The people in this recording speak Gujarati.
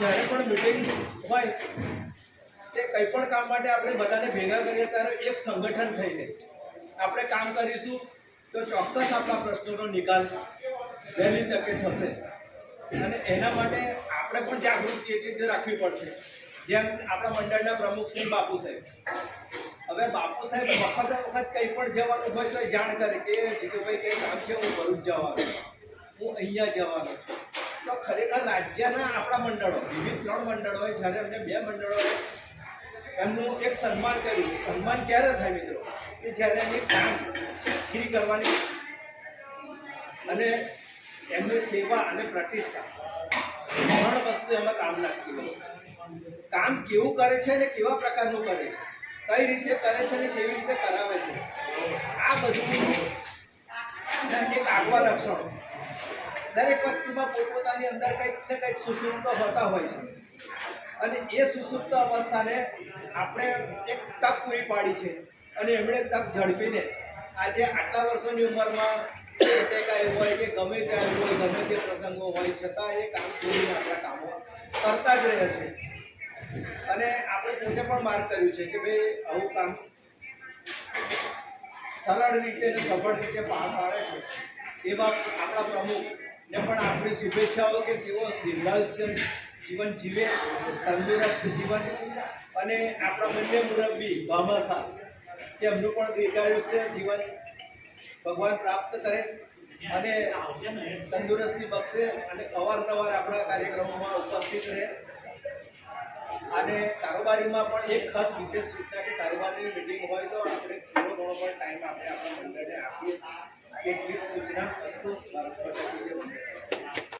જ્યારે પણ મિટિંગ હોય કે કંઈ પણ કામ માટે આપણે બધાને ભેગા કરીએ ત્યારે એક સંગઠન થઈને આપણે કામ કરીશું તો ચોક્કસ આપણા પ્રશ્નોનો નિકાલ વહેલી તકે થશે. અને એના માટે આપણે પણ જાગૃતિ એટલી રીતે રાખવી પડશે. જેમ આપણા મંડળના પ્રમુખ શ્રી બાપુ સાહેબ. હવે બાપુ સાહેબ વખતે વખત કંઈ પણ જવાનું હોય તો જાણ કરે કે, જીતુભાઈ કંઈ કામ છે, હું ભરૂચ જવાનું હું અહીંયા જવાનો છું. તો ખરેખર રાજ્યના આપણા મંડળો વિવિધ ત્રણ મંડળો હોય, જ્યારે અમને બે મંડળો એમનું એક સન્માન કર્યું. સન્માન ક્યારે થાય મિત્રો? કે જ્યારે એની કામ પૂરી કરવાની. અને એમની સેવા અને પ્રતિષ્ઠા. ત્રણ વસ્તુ એમાં કામ લાગતી હોય કામ કેવું કરે છે અને કેવા પ્રકારનું કરે છે? કઈ રીતે કરે છે અને કેવી રીતે કરાવે છે? આ બધું એક આગવા લક્ષણો. દરેક વ્યક્તિમાં પોતપોતાની અંદર કંઈક ને કંઈક સુસુપ્ત હોતા હોય છે. અને એ સુસુપ્ત અવસ્થાને આપણે એક તક પૂરી પાડી છે. અને એમણે તક ઝડપીને આજે આટલા વર્ષોની ઉંમરમાં એટેક હોય કે ગમે તે હોય, ગમે તે પ્રસંગો હોય, છતાં એ કામ છોડીને આપણા કામો કરતા જ રહે છે. અને આપણે પોતે પણ માર્ગ કર્યું છે કે ભાઈ આવું કામ સરળ રીતે અને સફળ રીતે પાર પાડે છે. એવા આપણા પ્રમુખને પણ આપણી શુભેચ્છાઓ કે તેઓ દીર્ઘાયુષ્ય જીવન જીવે, તંદુરસ્ત જીવન અને આપણા બંને મુરબ્બી ભામાસા કે એમનું પણ દીર્ઘાયુષ્ય જીવન ભગવાન પ્રાપ્ત કરે અને તંદુરસ્તી બક્ષે અને અવારનવાર આપણા કાર્યક્રમોમાં ઉપસ્થિત રહે. અને કારોબારીમાં પણ એક ખાસ વિશેષ સૂચના કે કારોબારીની મિટિંગ હોય તો આપણે થોડો ઘણો પણ ટાઈમ આપણે આપણા મંડળને આપીએ. એટલી સૂચના વસ્તુ ભારત